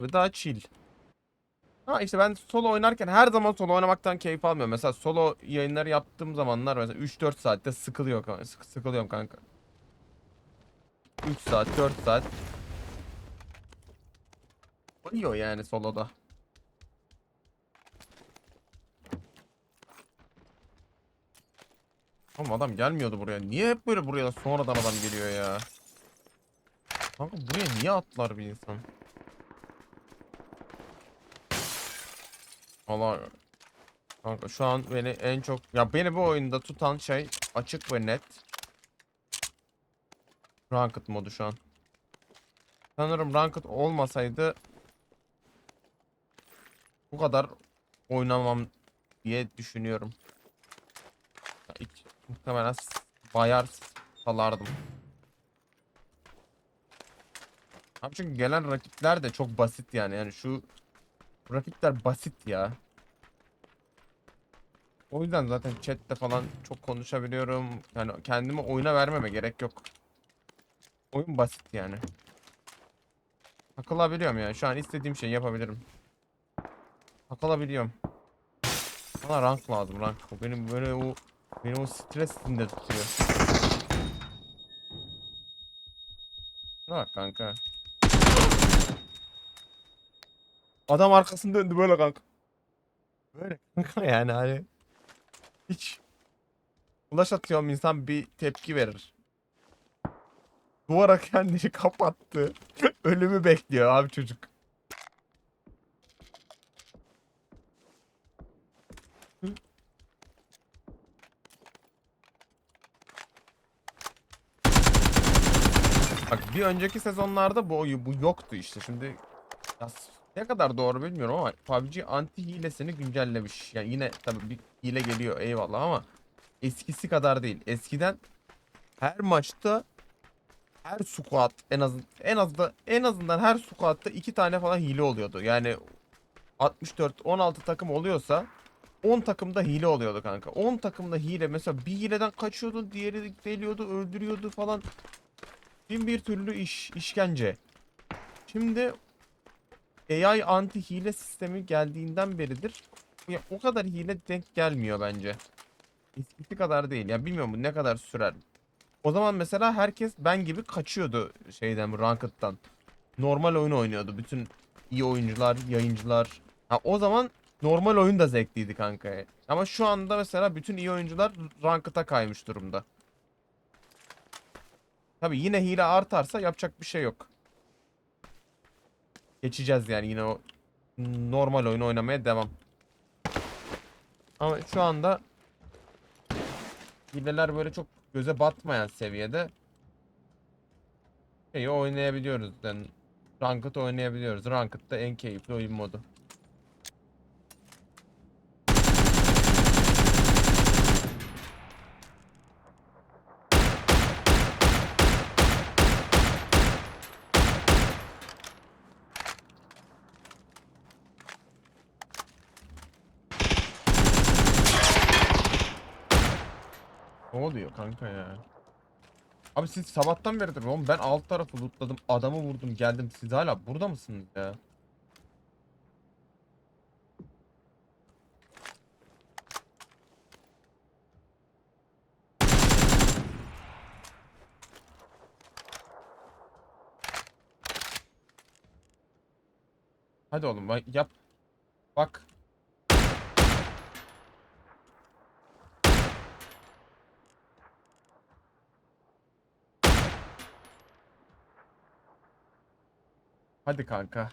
Ve daha chill. Ha işte ben solo oynarken her zaman solo oynamaktan keyif almıyorum. Mesela solo yayınları yaptığım zamanlar mesela 3-4 saatte sıkılıyor. Sık- sıkılıyorum kanka. 3 saat, 4 saat. Uyuyor yani soloda. Oğlum adam gelmiyordu buraya. Niye hep böyle buraya sonradan adam geliyor ya? Kanka buraya niye atlar bir insan? Valla Kanka şu an beni en çok ya beni bu oyunda tutan şey açık ve net. Ranked modu şu an. Sanırım Ranked olmasaydı bu kadar oynamam diye düşünüyorum. Ya ilk, muhtemelen bayar salardım. Abi çünkü gelen rakipler de çok basit yani. Yani şu rakipler basit ya. O yüzden zaten chatte falan çok konuşabiliyorum. Yani kendimi oyuna vermeme gerek yok. Oyun basit yani. Takılabiliyorum yani. Şu an istediğim şeyi yapabilirim. Takılabiliyorum. Bana rank lazım rank. Benim böyle o beni o stres içinde tutuyor. Bak kanka. Adam arkasını döndü böyle kanka. Böyle kanka yani hani hiç Ulaş atıyorum insan bir tepki verir. Duvara kendini kapattı. Ölümü bekliyor abi çocuk. Bak bir önceki sezonlarda bu bu yoktu işte. Şimdi s- ne kadar doğru bilmiyorum ama PUBG anti hilesini güncellemiş. Yani yine tabii bir hile geliyor eyvallah ama eskisi kadar değil. Eskiden her maçta her squad en az en az da en azından her squad'ta iki tane falan hile oluyordu. Yani 64 16 takım oluyorsa 10 takımda hile oluyordu kanka. 10 takımda hile mesela bir hileden kaçıyordu, diğeri deliyordu, öldürüyordu falan. Bin bir türlü iş işkence. Şimdi AI anti hile sistemi geldiğinden beridir ya o kadar hile denk gelmiyor bence. Eskisi kadar değil. Ya bilmiyorum bu ne kadar sürer. O zaman mesela herkes ben gibi kaçıyordu şeyden Ranked'dan. Normal oyun oynuyordu. Bütün iyi oyuncular, yayıncılar. Ha, o zaman normal oyun da zevkliydi kanka. Ama şu anda mesela bütün iyi oyuncular Ranked'a kaymış durumda. Tabi yine hile artarsa yapacak bir şey yok. Geçeceğiz yani yine o normal oyun oynamaya devam. Ama şu anda hileler böyle çok göze batmayan seviyede şeyi oynayabiliyoruz. Yani Ranked oynayabiliyoruz. Ranked'da en keyifli oyun modu. Ne oluyor kanka ya? Abi siz sabahtan beridir oğlum ben alt tarafı lootladım adamı vurdum geldim siz hala burada mısınız ya? Hadi oğlum yap. Bak. Hadi kanka.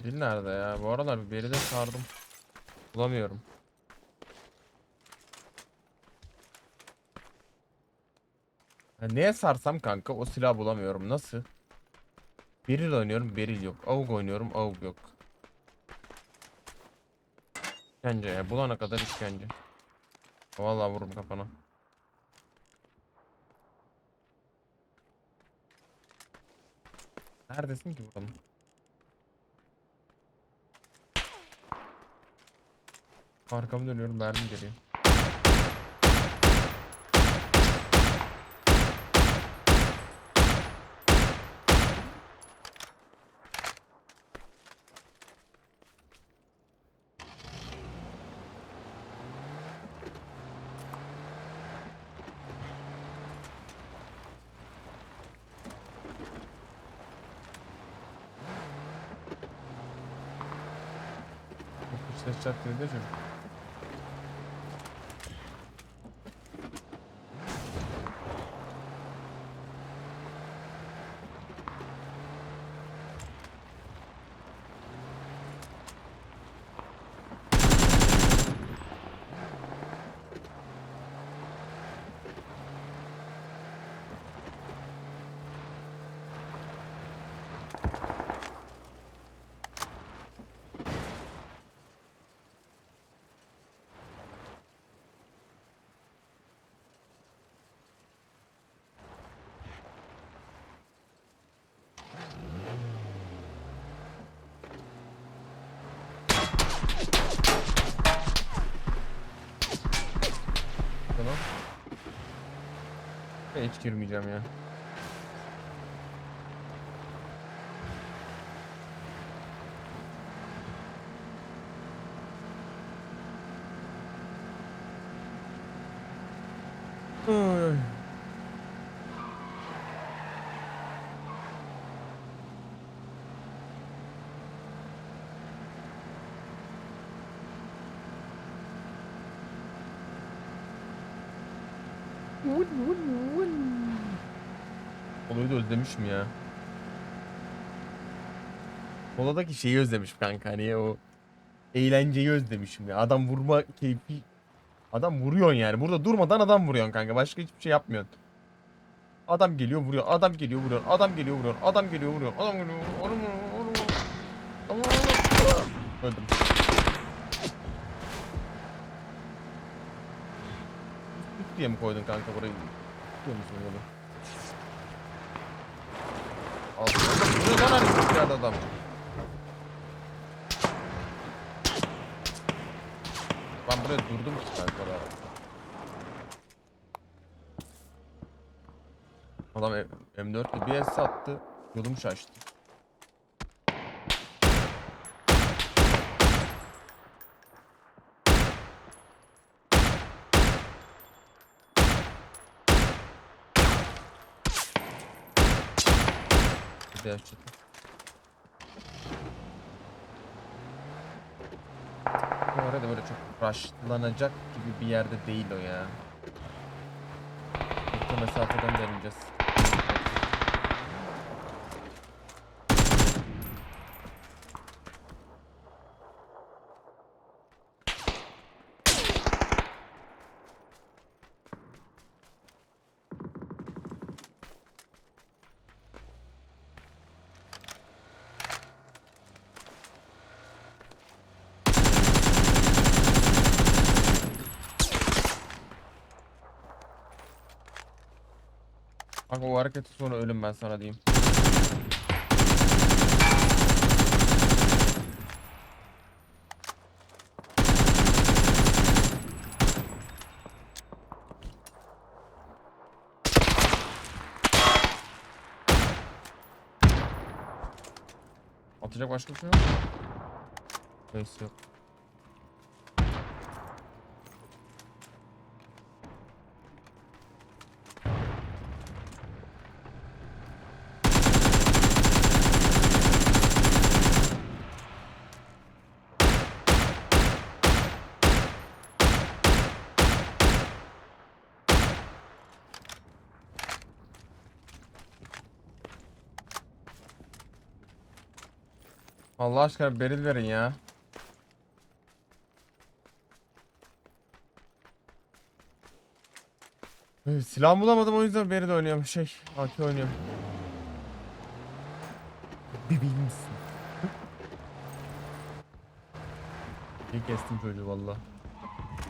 Beril nerede ya? Bu aralar bir Beril'e sardım. Bulamıyorum. Ya neye sarsam kanka o silahı bulamıyorum. Nasıl? Beril oynuyorum, Beril yok. Avuk oynuyorum, Avuk yok. İşkence ya. Bulana kadar işkence. Vallahi vururum kafana. Neredesin ki buranın? Arkamı dönüyorum mermi geliyor. Ses çaktırdı da çocuk. Tamam. Ben hiç girmeyeceğim ya. Ay. Olayı da özlemişim ya. Koladaki şeyi özlemişim kanka hani o eğlenceyi özlemişim ya. Adam vurma keyfi. Adam vuruyorsun yani. Burada durmadan adam vuruyorsun kanka. Başka hiçbir şey yapmıyorsun. Adam geliyor vuruyor. Adam geliyor vuruyor. Adam geliyor vuruyor. Adam geliyor vuruyor. Adam geliyor vuruyor. Adam geliyor vuruyor. Adam geliyor vuruyor. Öldüm. Diye mi koydun kanka burayı? Tutuyor musun yolu? Altında vuruyor lan hani yerde adam. Ben buraya durdum ki kanka da. Adam M- M4'te bir el sattı. Yolum şaştı. Açtı. Bu arada böyle çok rushlanacak gibi bir yerde değil o ya. Orta mesafeden deneyeceğiz. Bak o hareketi sonra ölüm ben sana diyeyim. Atacak başka bir şey yok. Neyse yok. Allah aşkına beril verin ya. Ee, Silah bulamadım o yüzden beril oynuyorum. Şey, AK oynuyorum. Bibil misin? İyi kestim çocuğu valla.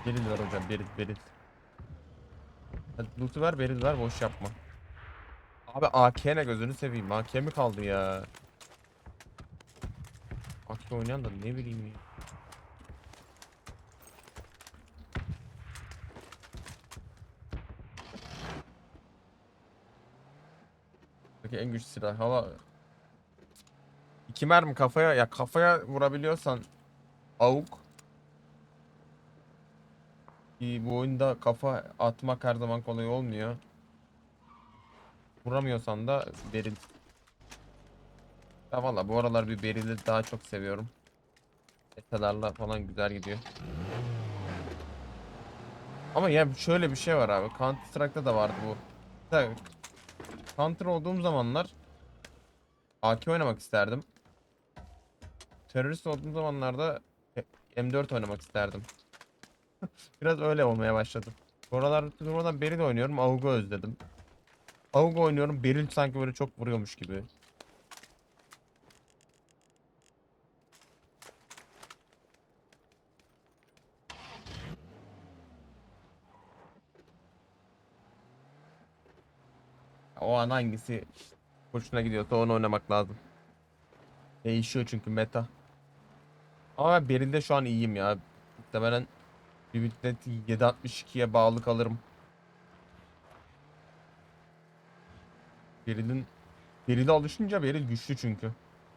Beril ver hocam, beril, beril. Hadi loot'u ver, beril ver, boş yapma. Abi AK ne gözünü seveyim, AK mi kaldı ya? AK oynayan da ne bileyim ya. Peki en güçlü silah hala İki mermi kafaya ya kafaya vurabiliyorsan avuk Ki bu oyunda kafa atmak her zaman kolay olmuyor. Vuramıyorsan da beril. Ya valla bu aralar bir berili daha çok seviyorum. Etalarla falan güzel gidiyor. Ama ya şöyle bir şey var abi. Counter Strike'da da vardı bu. Counter olduğum zamanlar AK oynamak isterdim. Terörist olduğum zamanlarda M4 oynamak isterdim. Biraz öyle olmaya başladım. Bu aralar durmadan Beril oynuyorum. AUG'u özledim. AUG oynuyorum. Beril sanki böyle çok vuruyormuş gibi. O an hangisi hoşuna gidiyorsa onu oynamak lazım. Değişiyor çünkü meta. Ama ben Beril'de şu an iyiyim ya. Muhtemelen bir müddet 7.62'ye bağlı kalırım. Beril'in Beril'e alışınca Beril güçlü çünkü.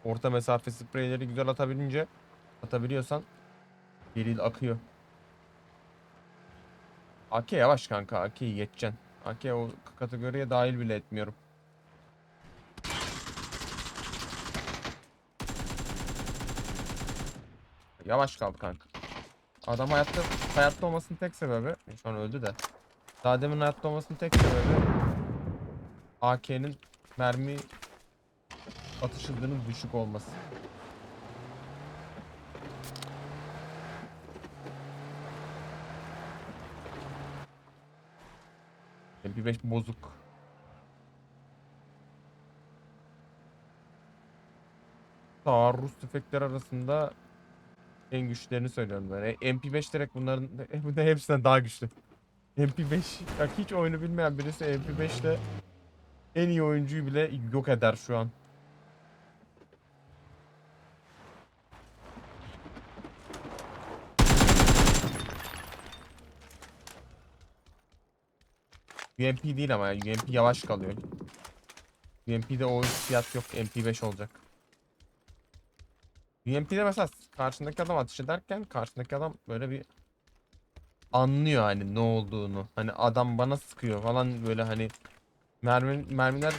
Orta mesafe spreyleri güzel atabilince atabiliyorsan Beril akıyor. AK yavaş kanka. AK'yi geçeceksin. AK o kategoriye dahil bile etmiyorum. Yavaş kal kanka. Adam hayatta hayatta olmasının tek sebebi şu an öldü de. Daha demin hayatta olmasının tek sebebi AK'nin mermi atış hızının düşük olması. MP5 bozuk. Taarruz tüfekleri arasında en güçlerini söylüyorum ben. E, MP5 direkt bunların bu da hepsinden daha güçlü. MP5 bak hiç oyunu bilmeyen birisi MP5 ile en iyi oyuncuyu bile yok eder şu an. UMP değil ama ya. UMP yavaş kalıyor. UMP'de o fiyat yok. MP5 olacak. UMP'de mesela karşındaki adam ateş ederken karşındaki adam böyle bir anlıyor hani ne olduğunu. Hani adam bana sıkıyor falan böyle hani mermi mermiler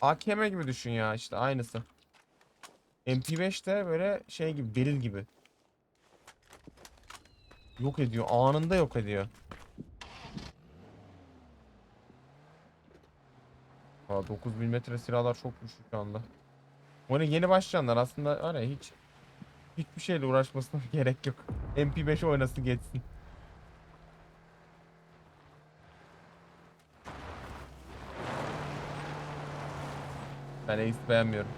AKM gibi düşün ya işte aynısı. MP5'te böyle şey gibi beril gibi. Yok ediyor. Anında yok ediyor. Aa, 9 metre silahlar çok güçlü şu anda. Onu yeni başlayanlar aslında ya hiç hiçbir şeyle uğraşmasına gerek yok. MP5 oynasın geçsin. Ben Ace beğenmiyorum.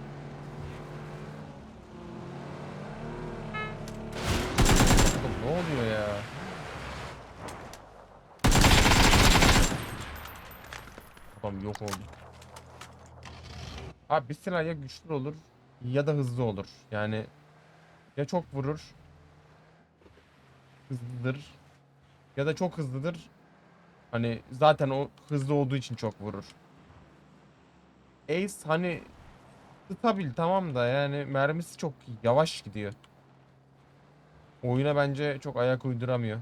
Ne oluyor ya? Adam yok oldu. Abi bir silah ya güçlü olur ya da hızlı olur. Yani ya çok vurur hızlıdır ya da çok hızlıdır. Hani zaten o hızlı olduğu için çok vurur. Ace hani stabil tamam da yani mermisi çok yavaş gidiyor. Oyuna bence çok ayak uyduramıyor.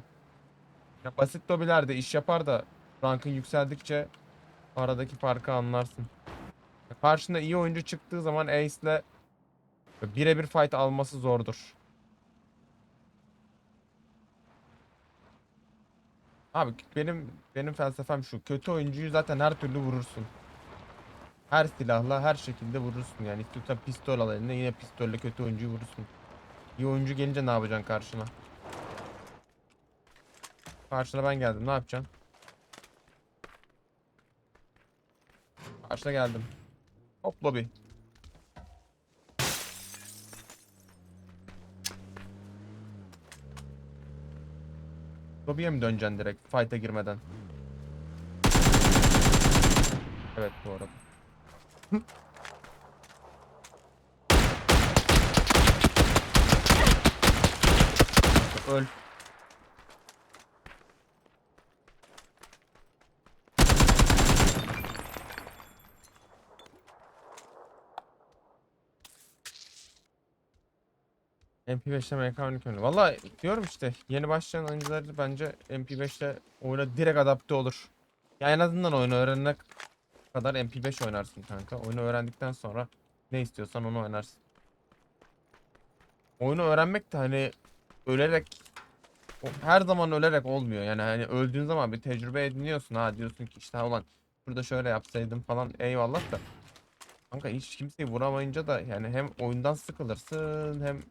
Ya basit lobilerde iş yapar da rankın yükseldikçe aradaki farkı anlarsın. Karşında iyi oyuncu çıktığı zaman Ace'le birebir fight alması zordur. Abi benim benim felsefem şu. Kötü oyuncuyu zaten her türlü vurursun. Her silahla her şekilde vurursun yani. İstiyorsan pistol al eline yine pistolle kötü oyuncuyu vurursun. İyi oyuncu gelince ne yapacaksın karşına? Karşına ben geldim ne yapacaksın? Karşına geldim. Hop lobby. Lobby'ye mi döneceksin direkt fight'a girmeden? Evet bu arada. Öl. MP5'te mekanik oyunu. Valla diyorum işte yeni başlayan oyuncular bence MP5'te oyuna direkt adapte olur. Ya en azından oyunu öğrenene kadar MP5 oynarsın kanka. Oyunu öğrendikten sonra ne istiyorsan onu oynarsın. Oyunu öğrenmek de hani ölerek her zaman ölerek olmuyor. Yani hani öldüğün zaman bir tecrübe ediniyorsun ha diyorsun ki işte "Ha ulan şurada şöyle yapsaydım falan eyvallah da kanka hiç kimseyi vuramayınca da yani hem oyundan sıkılırsın hem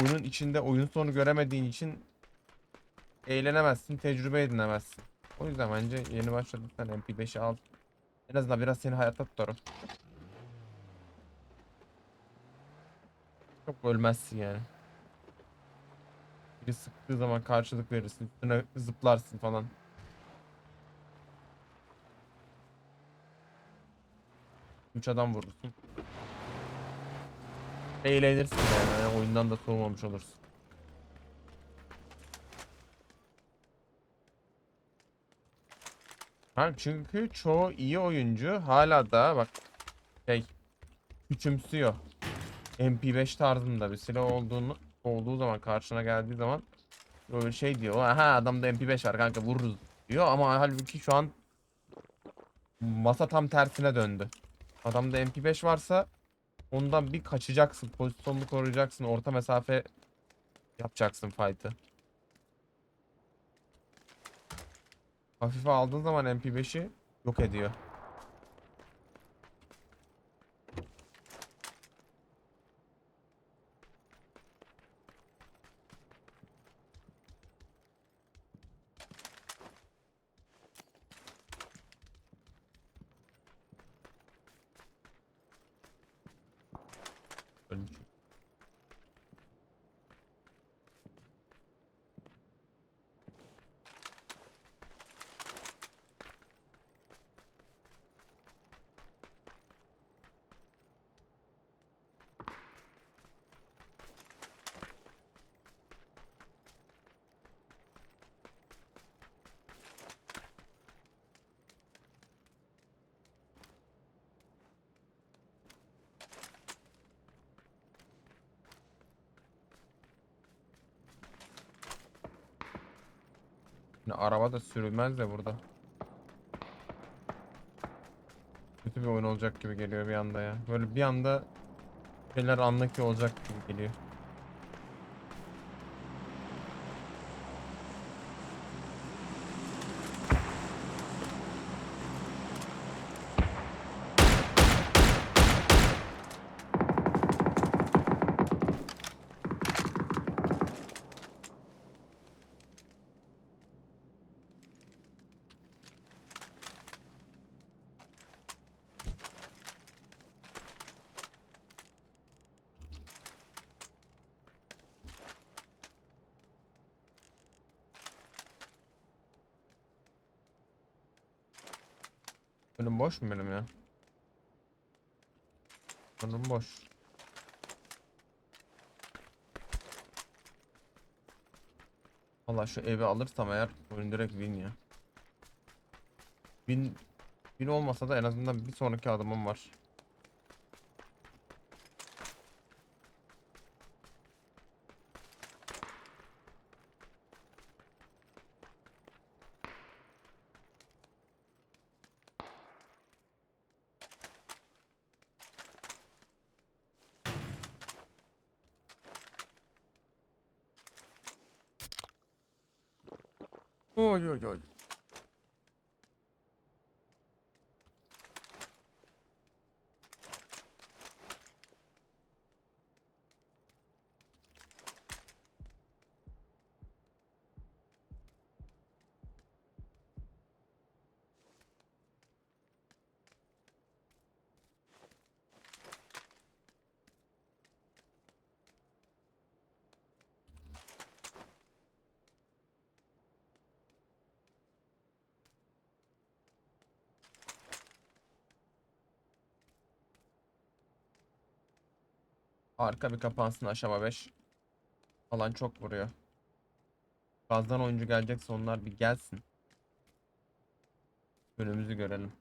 oyunun içinde oyun sonu göremediğin için eğlenemezsin, tecrübe edinemezsin. O yüzden bence yeni başladıysan MP5'i al. En azından biraz seni hayatta tutarım. Çok ölmezsin yani. Biri sıktığı zaman karşılık verirsin. Üstüne zıplarsın falan. Üç adam vurursun. Eğlenirsin yani. Oyundan da soğumamış olursun. Ha, çünkü çoğu iyi oyuncu hala da bak şey küçümsüyor. MP5 tarzında bir silah olduğunu olduğu zaman karşına geldiği zaman böyle şey diyor. Ha adamda MP5 var kanka vururuz diyor ama halbuki şu an masa tam tersine döndü. Adamda MP5 varsa ondan bir kaçacaksın, pozisyonunu koruyacaksın, orta mesafe yapacaksın fight'ı. Hafife aldığın zaman MP5'i yok ediyor. Yine araba da sürülmez de burada. Kötü bir oyun olacak gibi geliyor bir anda ya. Böyle bir anda şeyler anlaki olacak gibi geliyor. Boş mu benim ya? Önüm boş. Valla şu evi alırsam eğer oyun direkt win ya. Win, win olmasa da en azından bir sonraki adımım var. Arka bir kapansın aşama 5. Alan çok vuruyor. Gazdan oyuncu gelecekse onlar bir gelsin. Önümüzü görelim.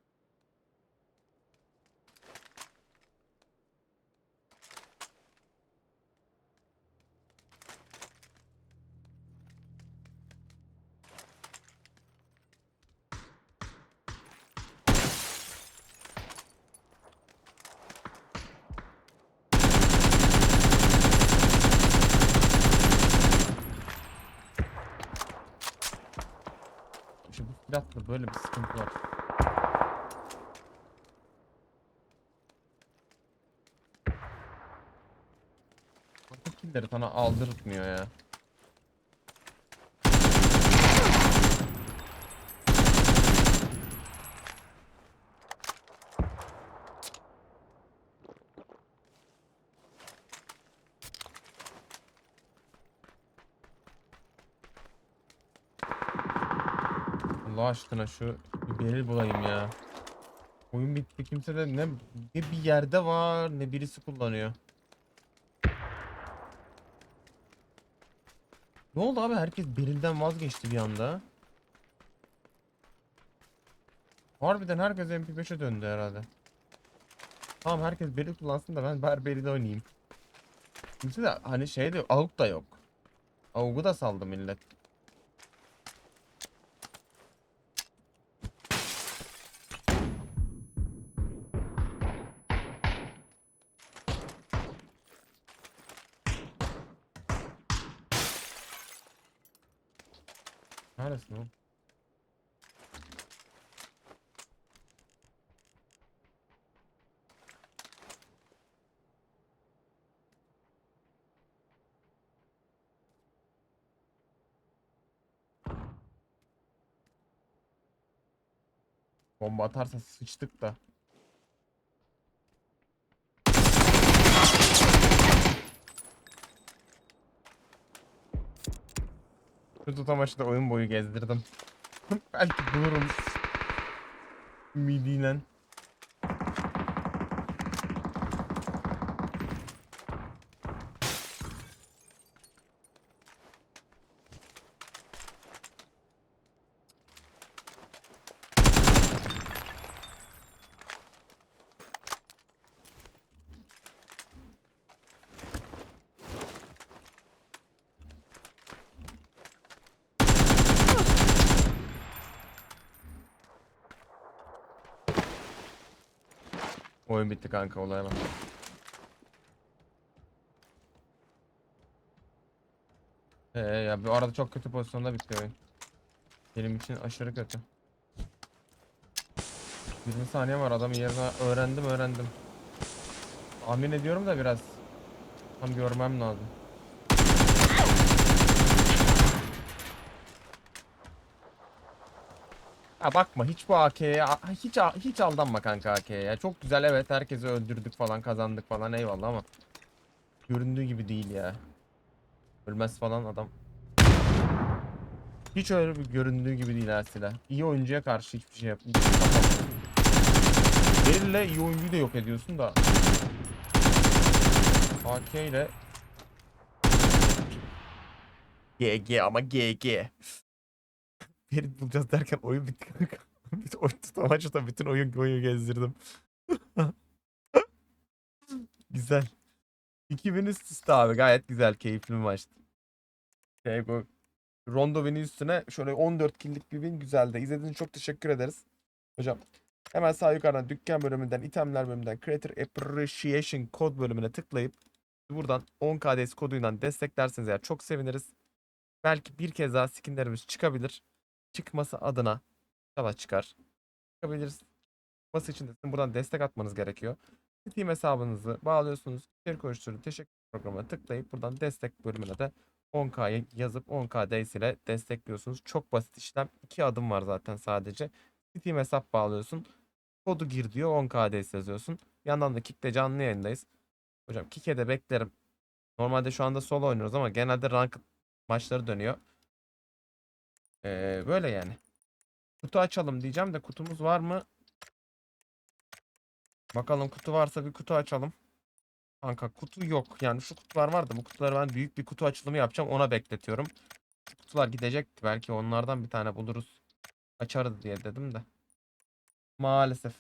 İşte bu silahla böyle bir sıkıntı var. Bu killleri sana aldırtmıyor ya. Allah aşkına şu bir beril bulayım ya. Oyun bitti kimse de ne, ne bir yerde var ne birisi kullanıyor. Ne oldu abi herkes berilden vazgeçti bir anda. Harbiden herkes MP5'e döndü herhalde. Tamam herkes beril kullansın da ben bari beril oynayayım. Kimse de hani şey de AUG da yok. AUG'u da saldı millet. Neredesin oğlum? Bomba atarsa sıçtık da. Şu tutamaçı da oyun boyu gezdirdim. Belki bulurum. Ümidiyle. Oyun bitti kanka olaya bak. Ee ya bir arada çok kötü pozisyonda bitti oyun. Benim için aşırı kötü. 20 saniye var adamın yerine öğrendim öğrendim. Tahmin ediyorum da biraz. Tam görmem lazım. Ha bakma hiç bu AK'ye hiç hiç aldanma kanka AK'ye ya. Çok güzel evet herkesi öldürdük falan kazandık falan eyvallah ama göründüğü gibi değil ya. Ölmez falan adam. Hiç öyle bir göründüğü gibi değil ha silah. İyi oyuncuya karşı hiçbir şey yapmıyor. Elle iyi oyuncuyu da yok ediyorsun da. AK ile GG ama GG. Ferit bulacağız derken oyun bitti. Bir oyun tutamaçta da bütün oyun oyunu gezdirdim. güzel. 2000 üst üste abi gayet güzel keyifli bir maçtı. Şey bu Rondo win'i üstüne şöyle 14 kill'lik bir win güzeldi. İzlediğiniz çok teşekkür ederiz. Hocam hemen sağ yukarıdan dükkan bölümünden, itemler bölümünden Creator Appreciation kod bölümüne tıklayıp buradan 10 KDS koduyla desteklerseniz eğer çok seviniriz. Belki bir kez daha skinlerimiz çıkabilir çıkması adına inşallah çıkar. Çıkabiliriz. Çıkması için de sizin buradan destek atmanız gerekiyor. Steam hesabınızı bağlıyorsunuz. İçerik oluşturup teşekkür programına tıklayıp buradan destek bölümüne de 10K'yı yazıp 10K DS ile destekliyorsunuz. Çok basit işlem. 2 adım var zaten sadece. Steam hesap bağlıyorsun. Kodu gir diyor 10K DS yazıyorsun. Yandan da Kick'te canlı yayındayız. Hocam Kick'e de beklerim. Normalde şu anda solo oynuyoruz ama genelde rank maçları dönüyor. Ee, böyle yani. Kutu açalım diyeceğim de kutumuz var mı? Bakalım kutu varsa bir kutu açalım. Kanka kutu yok. Yani şu kutular vardı. Bu kutuları ben büyük bir kutu açılımı yapacağım. Ona bekletiyorum. Kutular gidecekti. Belki onlardan bir tane buluruz. Açarız diye dedim de. Maalesef.